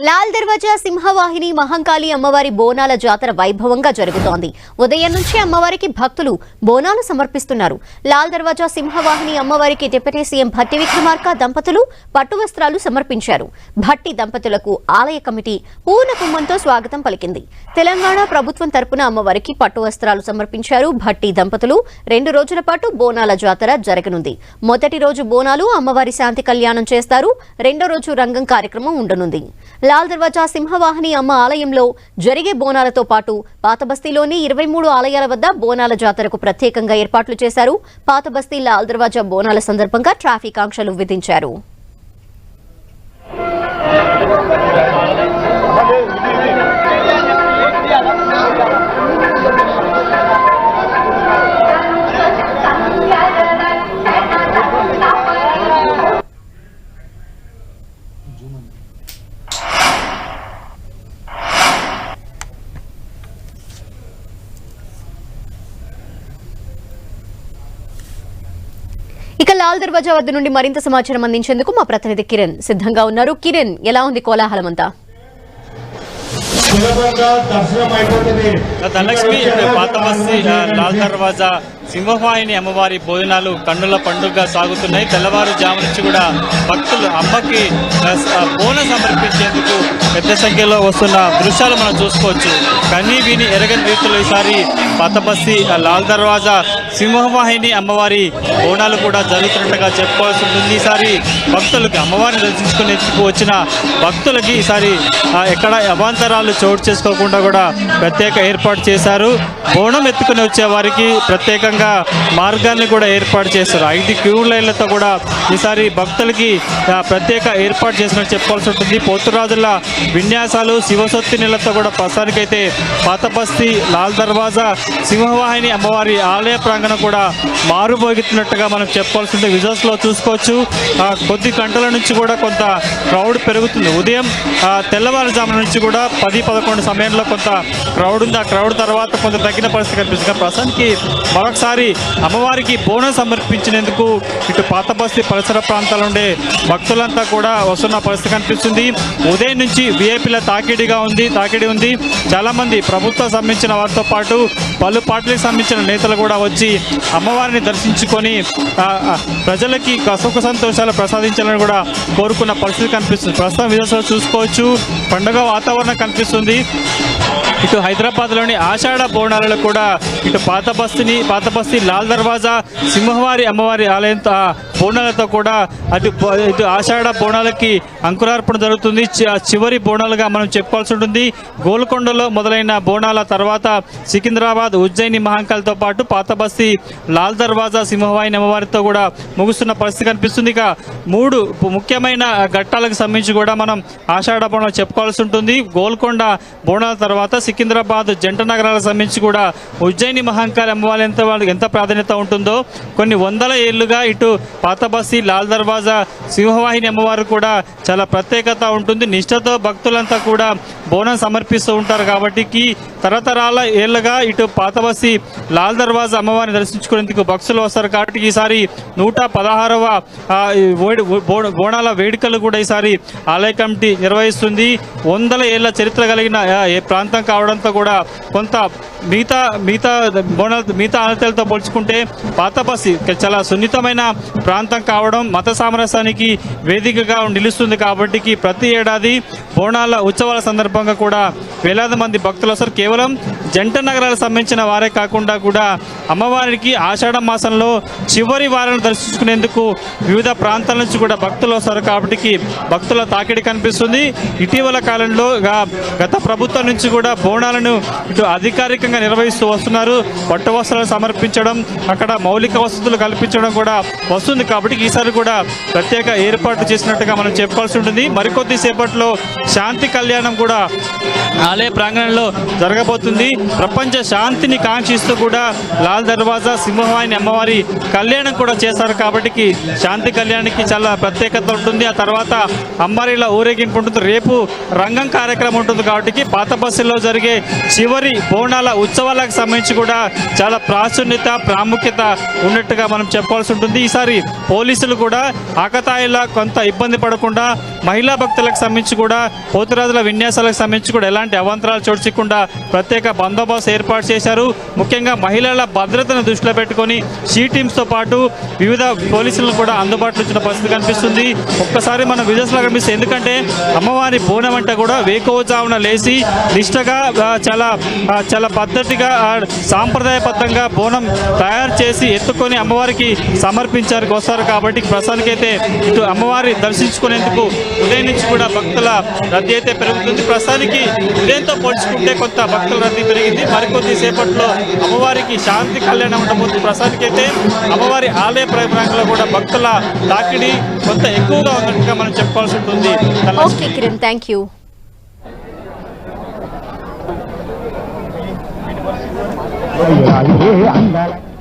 లాల్ దర్వాజా సింహవాహిని మహంకాళి అమ్మవారి బోనాల జాతర వైభవంగా జరుగుతోంది. ఉదయం నుంచి అమ్మవారికి భక్తులు బోనాలు సమర్పిస్తున్నారు. లాల్ దర్వాజా సింహవాహిని అమ్మవారికి డిప్యూటీ సీఎం భట్టి విక్రమార్క దంపతులు పట్టు వస్త్రాలు సమర్పించారు. భట్టి దంపతులకు ఆలయ కమిటీ పూర్ణ కుంభంతో స్వాగతం పలికింది. తెలంగాణ ప్రభుత్వం తరపున అమ్మవారికి పట్టు వస్త్రాలు సమర్పించారు భట్టి దంపతులు. రెండు రోజుల పాటు బోనాల జాతర జరగనుంది. మొదటి రోజు బోనాలు అమ్మవారి శాంతి కళ్యాణం చేస్తారు. రెండో రోజు రంగం కార్యక్రమం ఉండనుంది. లాల్ దర్వాజా సింహవాహిని అమ్మ ఆలయంలో జరిగే బోనాలతో పాటు పాతబస్తీలోని ఇరవై మూడు ఆలయాల వద్ద బోనాల జాతరకు ప్రత్యేకంగా ఏర్పాట్లు చేశారు. పాతబస్తీ లాల్ దర్వాజా బోనాల సందర్భంగా ట్రాఫిక్ ఆంక్షలు విధించారు. లాల్ దర్వాజా వద్ద నుండి మరింత సమాచారం అందించేందుకు మా ప్రతినిధి కిరణ్ సిద్ధంగా ఉన్నారు. కిరణ్ ఎలా ఉంది కోలాహలం అంతా సులభంగా దర్శనం అయిపోతుంది. ధనలక్ష్మి పాత బస్తీ లాల్ దర్వాజా సింహవాహిని అమ్మవారి భోజనాలు కన్నుల పండుగగా సాగుతున్నాయి. తెల్లవారుజాము నుంచి కూడా భక్తులు అమ్మకి ఆ, బోనం సమర్పించేందుకు పెద్ద సంఖ్యలో వస్తున్న దృశ్యాలు మనం చూసుకోవచ్చు. కన్నీ విని ఎరగని రీతిలో ఈసారి పాత లాల్ దర్వాజా సింహవాహిని అమ్మవారి బోనాలు కూడా జరుగుతున్నట్టుగా చెప్పుకోవాల్సి ఉంటుంది ఈసారి భక్తులకి అమ్మవారిని దర్శించుకునేందుకు వచ్చిన భక్తులకి ఈసారి ఎక్కడ అవాంతరాలు చోటు చేసుకోకుండా కూడా ప్రత్యేక ఏర్పాటు చేశారు. బోనం ఎత్తుకుని వచ్చే వారికి ప్రత్యేకంగా మార్గాన్ని కూడా ఏర్పాటు చేశారు ఐదు క్యూ లైన్లతో కూడా ఈసారి భక్తులకి ప్రత్యేక ఏర్పాటు చేసినట్టు చెప్పాల్సి ఉంటుంది. పోతురాజుల విన్యాసాలు శివశక్తి నీళ్ళతో కూడా ప్రస్తుతానికైతే పాతబస్తి లాల్ దర్వాజా సింహవాహిని అమ్మవారి ఆలయ ప్రాంగణం కూడా మారుమోగుతున్నట్టుగా మనం చెప్పాల్సి ఉంటుంది. విజువల్స్లో చూసుకోవచ్చు. కొద్ది గంటల నుంచి కూడా కొంత క్రౌడ్ పెరుగుతుంది. ఉదయం తెల్లవారుజాము తెల్లవారుజామున నుంచి కూడా పది పదకొండు సమయంలో కొంత క్రౌడ్ ఉంది. ఆ క్రౌడ్ తర్వాత కొంత తగ్గిన పరిస్థితి కనిపిస్తుంది. ప్రస్తుతానికి మరొకసారి అమ్మవారికి బోనం సమర్పించినందుకు ఇటు పాత బస్తీ పరిసర ప్రాంతాల ఉండే భక్తులంతా కూడా వస్తున్న పరిస్థితి కనిపిస్తుంది. ఉదయం నుంచి విఐపీల తాకిడిగా ఉంది తాకిడి ఉంది. చాలామంది ప్రభుత్వం సంబంధించిన వారితో పాటు పలు పార్టీలకు సంబంధించిన నేతలు కూడా వచ్చి అమ్మవారిని దర్శించుకొని ప్రజలకి సుఖ సంతోషాలు ప్రసాదించాలని కూడా కోరుకున్న పరిస్థితి కనిపిస్తుంది. ప్రస్తుతం విదేశాలు చూసుకోవచ్చు. పండుగ వాతావరణం కనిపిస్తుంది. ఇటు హైదరాబాద్లోని ఆషాఢ బోనాలలో కూడా ఇటు పాత బస్తీని పాత బస్తీ లాల్ దర్వాజా సింహవారి అమ్మవారి ఆలయం బోనాలతో కూడా అటు ఇటు ఆషాఢ బోనాలకి అంకురార్పణ జరుగుతుంది. చి- చివరి బోనాలుగా మనం చెప్పుకోవాల్సి ఉంటుంది. గోల్కొండలో మొదలైన బోనాల తర్వాత సికింద్రాబాద్ ఉజ్జయిని మహంకాల్తో పాటు పాతబస్తీ లాల్ దర్వాజా సింహవాయిని అమ్మవారితో కూడా ముగుస్తున్న పరిస్థితి కనిపిస్తుంది. ఇక మూడు ముఖ్యమైన ఘట్టాలకు సంబంధించి కూడా మనం ఆషాఢ బోనాలు చెప్పుకోవాల్సి ఉంటుంది. గోల్కొండ బోనాల తర్వాత సికింద్రాబాద్ జంట నగరాలకు సంబంధించి కూడా ఉజ్జయిని మహంకాళి అమ్మవారి ఎంత వాళ్ళకి ఎంత ప్రాధాన్యత ఉంటుందో కొన్ని వందల ఏళ్ళుగా ఇటు పాత బస్తీ లాల్ దర్వాజా సింహవాహిని అమ్మవారు కూడా చాలా ప్రత్యేకత ఉంటుంది. నిష్ఠతో భక్తులంతా కూడా బోనం సమర్పిస్తూ ఉంటారు కాబట్టి తరతరాల ఏళ్ళగా ఇటు పాత బస్తీ లాల్ దర్వాజా అమ్మవారిని దర్శించుకునేందుకు భక్తులు వస్తారు కాబట్టి ఈసారి నూట పదహారవ బోనాల వేడుకలు కూడా ఈసారి ఆలయ కమిటీ నిర్వహిస్తుంది. వందల ఏళ్ళ చరిత్ర కలిగిన ఏ ప్రాంతం కావడంతో కూడా కొంత మిగతా మిగతా బోనాల మిగతా ఆనతలతో పోల్చుకుంటే పాతబస్తి చాలా సున్నితమైన ప్రాంతం కావడం మత సామరస్యానికి వేదికగా నిలుస్తుంది కాబట్టి ప్రతి ఏడాది బోనాల ఉత్సవాల సందర్భంగా కూడా వేలాది మంది భక్తులు వస్తారు. కేవలం జంట నగరాలకు సంబంధించిన వారే కాకుండా కూడా అమ్మవారికి ఆషాఢ మాసంలో చివరి వారాన్ని దర్శించుకునేందుకు వివిధ ప్రాంతాల నుంచి కూడా భక్తులు వస్తారు కాబట్టి భక్తుల తాకిడి కనిపిస్తుంది. ఇటీవల కాలంలో గత ప్రభుత్వం నుంచి కూడా బోనాలను ఇటు అధికారికంగా నిర్వహిస్తూ వస్తున్నారు. పట్టు వస్త్రాలు సమర్పించడం అక్కడ మౌలిక వసతులు కల్పించడం కూడా వస్తుంది కాబట్టి ఈసారి కూడా ప్రత్యేక ఏర్పాటు చేసినట్టుగా మనం చెప్పాల్సి ఉంటుంది. మరికొద్ది సేపట్లో శాంతి కళ్యాణం కూడా ఆలయ ప్రాంగణంలో జరగబోతుంది. ప్రపంచ శాంతిని కాంక్షిస్తూ కూడా లాల్ దర్వాజా సింహవాహిని అమ్మవారి కళ్యాణం కూడా చేశారు కాబట్టి శాంతి కళ్యాణానికి చాలా ప్రత్యేకత ఉంటుంది. ఆ తర్వాత అమ్మవారిల ఊరేగింపు ఉంటుంది. రేపు రంగం కార్యక్రమం ఉంటుంది కాబట్టి పాత బస్సులో జరిగే చివరి బోనాల ఉత్సవాలకు సంబంధించి కూడా చాలా ప్రాచుర్యత ప్రాముఖ్యత ఉన్నట్టుగా మనం చెప్పాల్సి ఉంటుంది. ఈసారి పోలీసులు కూడా ఆకతాయిలా కొంత ఇబ్బంది పడకుండా మహిళా భక్తులకు సంబంధించి కూడా పోతురాజుల విన్యాసాలకు సంబంధించి కూడా ఎలాంటి అవాంతరాలు చోర్చకుండా ప్రత్యేక బందోబస్తు ఏర్పాటు చేశారు. ముఖ్యంగా మహిళల భద్రతను దృష్టిలో పెట్టుకొని షీ టీమ్స్తో పాటు వివిధ పోలీసులను కూడా అందుబాటులో ఇచ్చిన పరిస్థితి కనిపిస్తుంది. ఒక్కసారి మనం విజయస్లో కనిపిస్తుంది ఎందుకంటే అమ్మవారి బోనం అంటే కూడా వేకోజామున లేచి నిష్టగా చాలా చాలా పద్ధతిగా ఆ, సాంప్రదాయబద్ధంగా బోనం తయారు చేసి ఎత్తుకొని అమ్మవారికి సమర్పించారు వస్తారు కాబట్టి ప్రస్తుతానికైతే ఇటు అమ్మవారి దర్శించుకునేందుకు ఉదయం నుంచి కూడా భక్తుల రద్దీ అయితే పెరుగుతుంది. ప్రస్తుతానికి ఉదయంతో పోల్చుకుంటే కొంత భక్తుల రద్దీ పెరిగింది. మరికొద్ది సేపట్లో అమ్మవారికి శాంతి కళ్యాణం ఉండబోతుంది ప్రస్తుతానికైతే అమ్మవారి ఆలయ ప్రాంగణంలో కూడా భక్తుల తాకిడి కొంత ఎక్కువగా ఉన్నట్టుగా మనం చెప్పుకోవాల్సి ఉంటుంది. Thank you عليه عندك